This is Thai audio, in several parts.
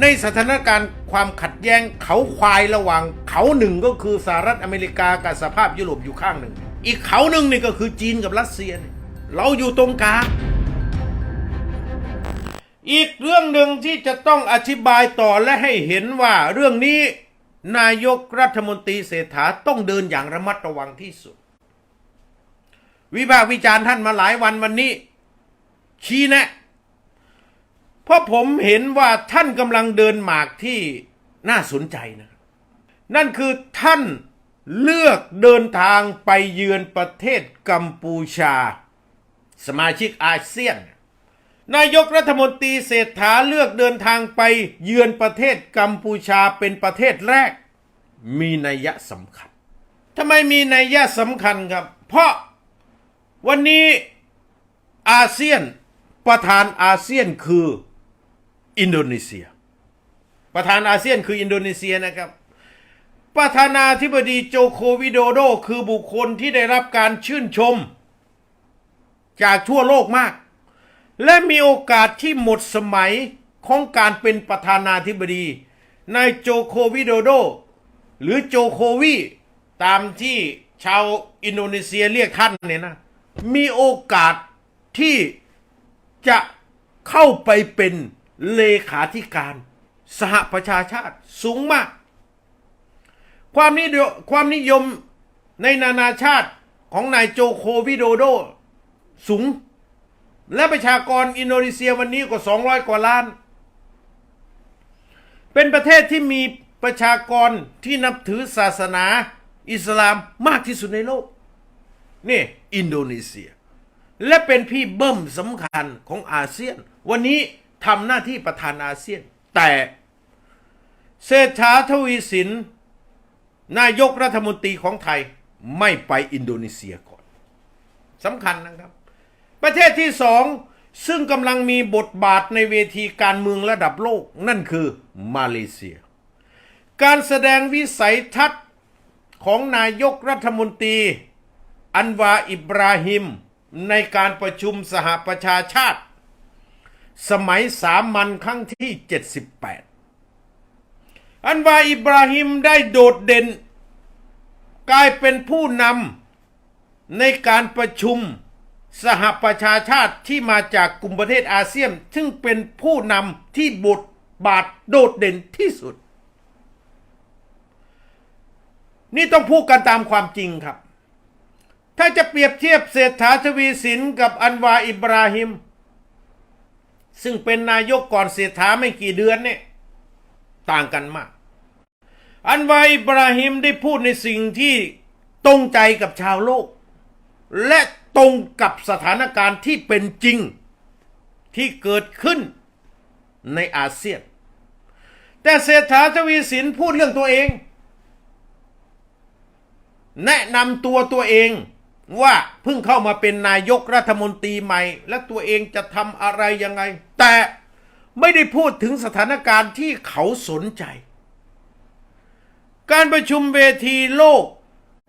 ในสถานการณ์ความขัดแย้งเขาควายระหว่างเขาหนึ่งก็คือสหรัฐอเมริกากับสภาพยุโรปอยู่ข้างหนึ่ง อีกเขาหนึ่งนี่ก็คือจีนกับรัสเซีย เราอยู่ตรงกลางอีกเรื่องหนึ่งที่จะต้องอธิบายต่อและให้เห็นว่าเรื่องนี้นายกรัฐมนตรีเศรษฐาต้องเดินอย่างระมัดระวังที่สุด วิพากษ์วิจารณ์ท่านมาหลายวันวันนี้ ชี้แนะ เพราะผมเห็นว่าท่านกำลังเดินหมากที่น่าสนใจนะ นั่นคือท่านเลือกเดินทางไปเยือนประเทศกัมพูชา สมาชิกอาเซียน นายกรัฐมนตรีเศรษฐาเลือกเดินทางไปเยือนประเทศกัมพูชาเป็นประเทศแรก มีนัยสำคัญทำไมมีนัยสำคัญครับ เพราะวันนี้อาเซียนประธานอาเซียนคือ อินโดนีเซีย ประธานอาเซียนคืออินโดนีเซียนะครับ ประธานาธิบดีโจโควิโดโดคือบุคคลที่ได้รับการชื่นชม จากทั่วโลกมาก และมีโอกาสที่หมดสมัยของการเป็นประธานาธิบดีนายโจโควิโดโด หรือโจโควีตามที่ชาวอินโดนีเซียเรียกท่านเนี่ยนะ มีโอกาสที่จะเข้าไปเป็น เลขาธิการสหประชาชาติสูงมาก ความนิยมความนิยมในนานาชาติของนายโจโควิโดโดสูง และประชากรอินโดนีเซียวันนี้ก็200 กว่าล้าน เป็นประเทศที่มีประชากรที่นับถือศาสนาอิสลามมากที่สุดในโลก นี่ อินโดนีเซีย และเป็นพี่เบิ้มสำคัญของอาเซียน วันนี้ ทำหน้าที่ประธานอาเซียน แต่เศรษฐาทวีสิน นายกรัฐมนตรีของไทยไม่ไปอินโดนีเซียก่อนสำคัญนะครับ ประเทศที่สองซึ่งกำลังมีบทบาทในเวทีการเมืองระดับโลกนั่นคือมาเลเซีย การแสดงวิสัยทัศน์ของนายกรัฐมนตรี อันวาอิบราฮิม ในการประชุมสหประชาชาติ สมัยสามัญครั้งที่ 78 อันวาอิบราฮิมได้โดดเด่น กลายเป็นผู้นำในการประชุมสหประชาชาติที่มาจากกลุ่มประเทศอาเซียน ซึ่งเป็นผู้นำที่บทบาทโดดเด่นที่สุด นี่ต้องพูดกันตามความจริงครับ ถ้าจะเปรียบเทียบเศรษฐาทวีสินกับอันวาอิบราฮิม ซึ่งเป็นนายกก่อนเศรษฐาไม่กี่เดือนเนี่ยต่างกันมาก อันวาอิบราฮิมได้พูดในสิ่งที่ตรงใจกับชาวโลก และตรงกับสถานการณ์ที่เป็นจริงที่เกิดขึ้นในอาเซียน แต่เศรษฐาทวีสินพูดเรื่องตัวเอง แนะนำตัวตัวเอง ว่าเพิ่งเข้ามาเป็นนายกรัฐมนตรีใหม่ และตัวเองจะทำอะไรยังไง แต่ไม่ได้พูดถึงสถานการณ์ที่เขาสนใจ การประชุมเวทีโลก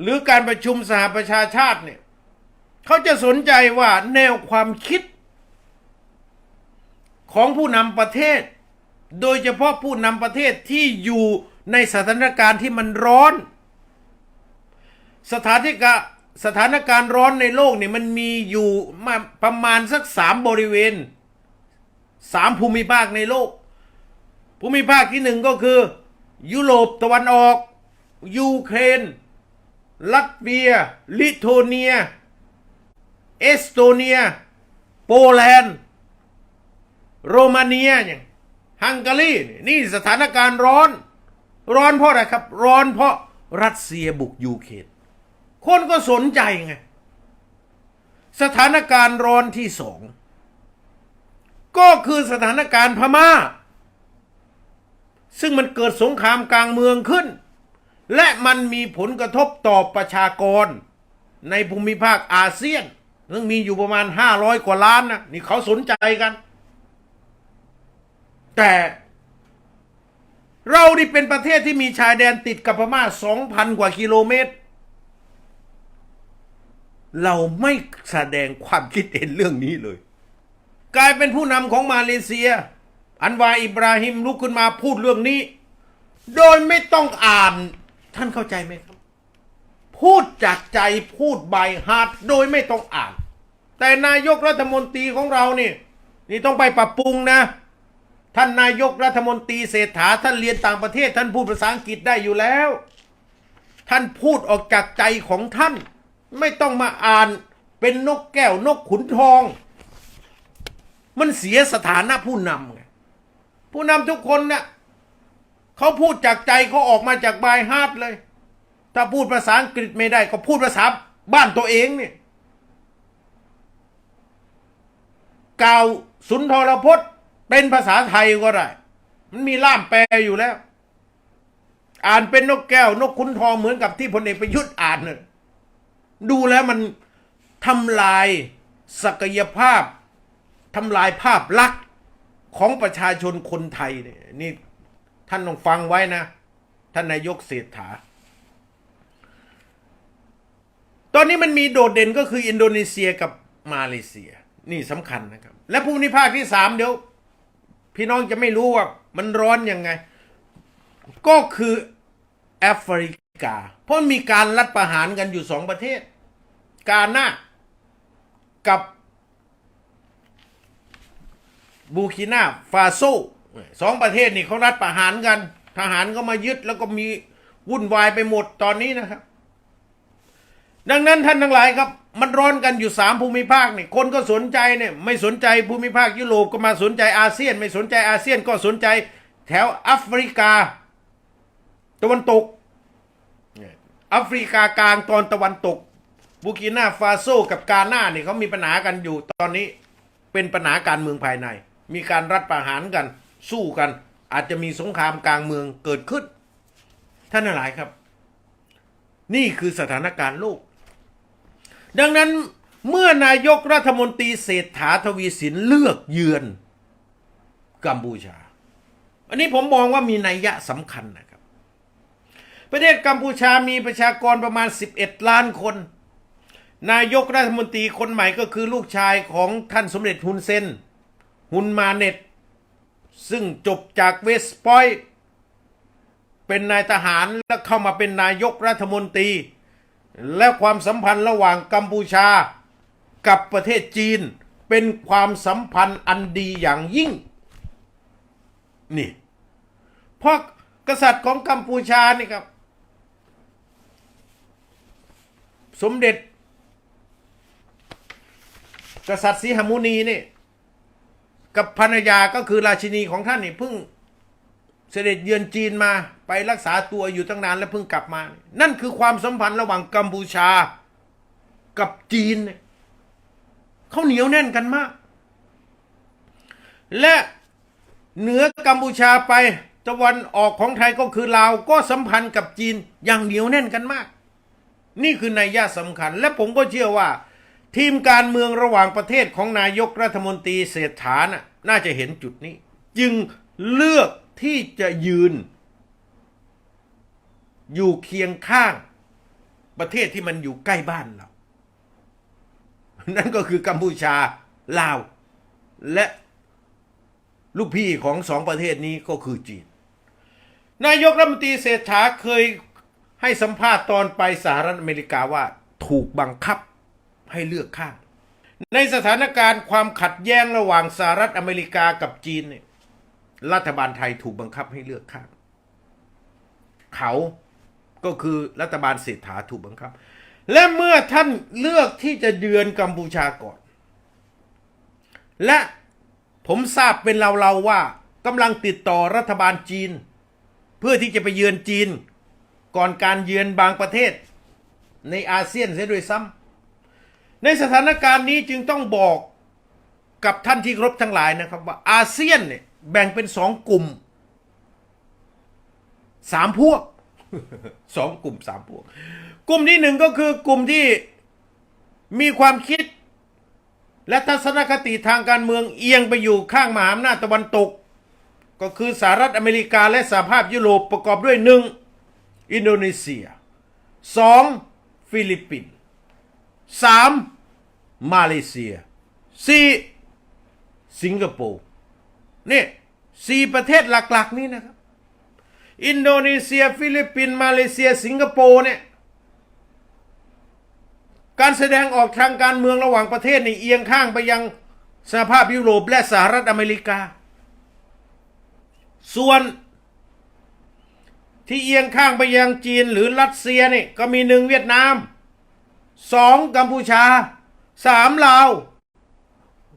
หรือการประชุมสหประชาชาติเนี่ยเขาจะสนใจว่าแนวความคิด ของผู้นำประเทศ โดยเฉพาะผู้นำประเทศที่อยู่ในสถานการณ์ที่มันร้อน สถานกะ สถานการณ์ร้อนในโลกเนี่ยมันมีอยู่มาประมาณสักสามบริเวณสามภูมิภาคในโลก ภูมิภาคที่หนึ่งก็คือ ยุโรปตะวันออก ยูเครน ลัตเวีย ลิโทเนีย เอสโตเนีย โปแลนด์ โรมาเนียอย่างฮังการีนี่สถานการณ์ร้อน ร้อนเพราะอะไรครับ ร้อนเพราะรัสเซียบุกยูเครน คนก็สนใจไง สถานการณ์ร้อนที่สอง ก็คือสถานการณ์พม่า ซึ่งมันเกิดสงครามกลางเมืองขึ้น และมันมีผลกระทบต่อประชากร ในภูมิภาคอาเซียน ซึ่งมีอยู่ประมาณ 500 กว่าล้านนะนี่เขาสนใจกัน แต่เรานี่เป็นประเทศที่มีชายแดนติดกับพม่า 2,000 กว่ากิโลเมตร เราไม่แสดงความคิดเห็นเรื่องนี้เลย กลายเป็นผู้นำของมาเลเซีย อันวาอิบราฮิมลุกขึ้นมาพูดเรื่องนี้ โดยไม่ต้องอ่านท่านเข้าใจไหมครับ พูดจากใจพูดใบฮาร์ดโดยไม่ต้องอ่าน แต่นายกรัฐมนตรีของเรานี่ นี่ต้องไปปรับปรุงนะ ท่านนายกรัฐมนตรีเศรษฐาท่านเรียนต่างประเทศ ท่านพูดภาษาอังกฤษได้อยู่แล้ว ท่านพูดออกจากใจของท่าน ไม่ต้องมาอ่านเป็นนกแก้วนกขุนทอง มันเสียสถานะผู้นำไงผู้นำทุกคนเนี่ยเขาพูดจากใจเขาออกมาจากบายฮาร์ดเลย ถ้าพูดภาษาอังกฤษไม่ได้ ก็พูดภาษาบ้านตัวเองเนี่ยกล่าวสุนทรพจน์เป็นภาษาไทยก็ได้ มันมีล่ามแปลอยู่แล้ว อ่านเป็นนกแก้วนกขุนทองเหมือนกับที่พลเอกประยุทธ์อ่านเนี่ย ดูแล้วมันทำลายศักยภาพทำลายภาพลักษณ์ของประชาชนคนไทยเนี่ยนี่ท่านต้องฟังไว้นะ ท่านนายกเศรษฐา ตอนนี้มันมีโดดเด่นก็คืออินโดนีเซียกับมาเลเซีย นี่สำคัญนะครับ และภูมิภาคที่สามเดี๋ยว พี่น้องจะไม่รู้ว่ามันร้อนยังไง ก็คือแอฟริก กา เพราะมีการรัฐประหารกันอยู่สองประเทศ กาหน้ากับบูคินาฟาโซสองประเทศนี่เขารัฐประหารกัน ทหารก็มายึดแล้วก็มีวุ่นวายไปหมดตอนนี้นะครับ ดังนั้นท่านทั้งหลายครับ มันร้อนกันอยู่สามภูมิภาคนี่คนก็สนใจเนี่ยไม่สนใจภูมิภาคยุโรปก็มาสนใจอาเซียน ไม่สนใจอาเซียนก็สนใจแถวแอฟริกาตะวันตก อฟริกากลางตอนตะวันตกบูกินาฟาโซกับกาหน้าเนี่ยเขามีปัญหากันอยู่ตอนนี้เป็นปัญหาการเมืองภายใน มีการรัฐประหารกัน สู้กัน อาจจะมีสงครามกลางเมืองเกิดขึ้น ท่านหลายครับ นี่คือสถานการณ์โลก ดังนั้นเมื่อนายกรัฐมนตรีเศรษฐาทวีสินเลือกเยือนกัมพูชา อันนี้ผมมองว่ามีนัยยะสำคัญนะ ประเทศกัมพูชามีประชากรประมาณ 11 ล้านคน นายกรัฐมนตรีคนใหม่ก็คือลูกชายของท่านสมเด็จฮุนเซนฮุนมาเน็ต ซึ่งจบจากเวสต์พอยต์เป็นนายทหารแล้วเข้ามาเป็นนายกรัฐมนตรี และความสัมพันธ์ระหว่างกัมพูชากับประเทศจีนเป็นความสัมพันธ์อันดีอย่างยิ่ง นี่ เพราะกษัตริย์ของกัมพูชานี่ครับ สมเด็จ กษัตริย์สีหมุนีนี่ กับภรรยาก็คือราชินีของท่านนี่เพิ่งเสด็จเยือนจีนมาไปรักษาตัวอยู่ตั้งนานแล้วเพิ่งกลับมา นั่นคือความสัมพันธ์ระหว่างกัมพูชากับจีนเนี่ยเขาเหนียวแน่นกันมาก และเหนือกัมพูชาไปตะวันออกของไทยก็คือลาวก็สัมพันธ์กับจีนอย่างเหนียวแน่นกันมาก นี่คือนัยยะสำคัญ และผมก็เชื่อว่า ทีมการเมืองระหว่างประเทศของนายกรัฐมนตรีเศรษฐาน่ะน่าจะเห็นจุดนี้ จึงเลือกที่จะยืน อยู่เคียงข้าง ประเทศที่มันอยู่ใกล้บ้านเรา นั่นก็คือกัมพูชาลาว และลูกพี่ของสองประเทศนี้ก็คือจีน นายกรัฐมนตรีเศรษฐาเคย ให้สัมภาษณ์ตอนไปสหรัฐอเมริกาว่าถูกบังคับให้เลือกข้าง ในสถานการณ์ความขัดแย้งระหว่างสหรัฐอเมริกากับจีนเนี่ยรัฐบาลไทยถูกบังคับให้เลือกข้าง เขาก็คือรัฐบาลเศรษฐาถูกบังคับ และเมื่อท่านเลือกที่จะเยือนกัมพูชาก่อน และผมทราบเป็นเราๆว่ากำลังติดต่อรัฐบาลจีน เพื่อที่จะไปเยือนจีน ก่อนการเยือนบางประเทศ ในอาเซียนเสียด้วยซ้ำในสถานการณ์นี้จึงต้องบอกกับท่านที่เคารบทั้งหลายนะครับว่าอาเซียนเนี่ยแบ่งเป็นสองกลุ่มสามพวกสองกลุ่มสามพวก กลุ่มที่หนึ่งก็คือกลุ่มที่มีความคิด และทัศนคติทางการเมืองเอียงไปอยู่ข้างมหาอำนาจตะวันตก ก็คือสหรัฐอเมริกาและสหภาพยุโรปประกอบด้วยหนึ่ง อินโดนีเซียสองฟิลิปปินส์สามมาเลเซียสี่สิงคโปร์นี่สี่ประเทศหลักๆ นี้นะครับ อินโดนีเซีย ฟิลิปปินส์มาเลเซีย สิงคโปร์เนี่ยการแสดงออกทางการเมืองระหว่างประเทศนี่เอียงข้างไปยังสหภาพยุโรปและสหรัฐอเมริกา ส่วน ที่เอียงข้างไปยังจีนหรือรัสเซียนี่ก็มีหนึ่งเวียดนามสองกัมพูชาสามลาว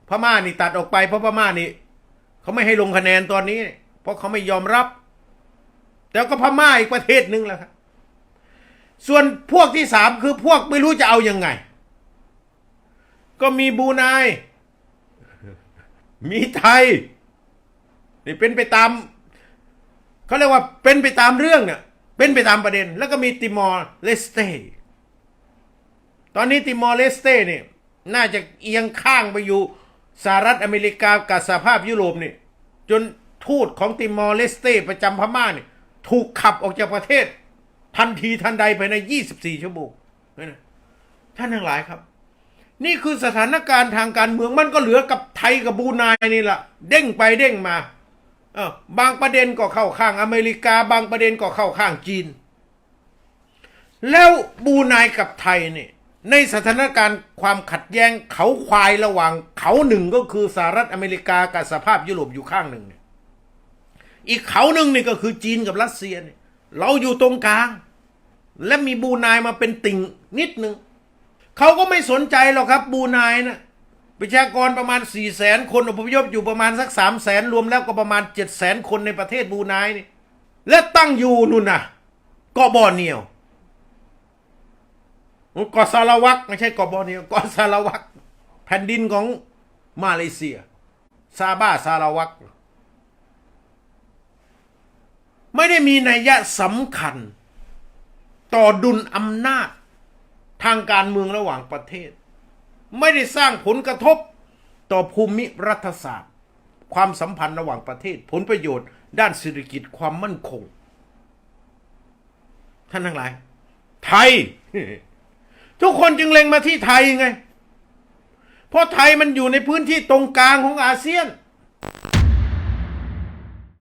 พม่านี่ตัดออกไปเพราะพม่านี่เขาไม่ให้ลงคะแนนตอนนี้ เพราะเขาไม่ยอมรับ แต่ก็พม่าอีกประเทศหนึ่งแหละครับส่วนพวกที่สามคือพวกไม่รู้จะเอาอยัางไง ก็มีบรูไนมีไทย นี่เป็นไปตาม เขาเรียกว่าเป็นไปตามเรื่องเนี่ยเป็นไปตามประเด็น แล้วก็มีติมอร์เลสเตตอนนี้ติมอร์เลสเตเนี่ยน่าจะเอียงข้างไปอยู่สหรัฐอเมริกากับสหภาพยุโรปนี่จนทูตของติมอร์เลสเตประจำพม่าเนี่ยถูกขับออกจากประเทศ ทันทีทันใดภายใน 24 ชั่วโมงนั่นนะท่านทั้งหลายครับ นี่คือสถานการณ์ทางการเมืองมันก็เหลือกับไทยกับบรูไนนี่แหละเด้งไปเด้งมา บางประเด็นก็เข้าข้างอเมริกา บางประเด็นก็เข้าข้างจีน แล้วบรูไนกับไทยเนี่ยในสถานการณ์ความขัดแย้งเขาควายระหว่างเขาหนึ่งก็คือสหรัฐอเมริกากับสภาพยุโรปอยู่ข้างหนึ่งเนี่ยอีกเขาหนึ่งนี่ก็คือจีนกับรัสเซียเนี่ยเราอยู่ตรงกลาง และมีบรูไนมาเป็นติ่งนิดหนึ่งเขาก็ไม่สนใจหรอกครับบรูไนนะ ประชากรประมาณ4ี่แสนคนอพยพอยู่ประมาณสักสามแสนรวมแล้วก็ประมาณเจ็ดแสนคนในประเทศบูไนนี่และตั้งอยู่นู่นน่ะเกาะบอเนียวเกาะซาลาวักไม่ใช่เกาะบอเนียวเกาะซาลาวักแผ่นดินของมาเลเซีย ซาบ้าซาลาวักไม่ได้มีนัยยะสำคัญ ต่อดุลอำนาจทางการเมืองระหว่างประเทศ ไม่ได้สร้างผลกระทบต่อภูมิรัฐศาสตร์ ความสัมพันธ์ระหว่างประเทศ ผลประโยชน์ ด้านเศรษฐกิจความมั่นคง ท่านทั้งหลาย ไทย ทุกคนจึงเล็งมาที่ไทยไง เพราะไทยมันอยู่ในพื้นที่ตรงกลางของอาเซียน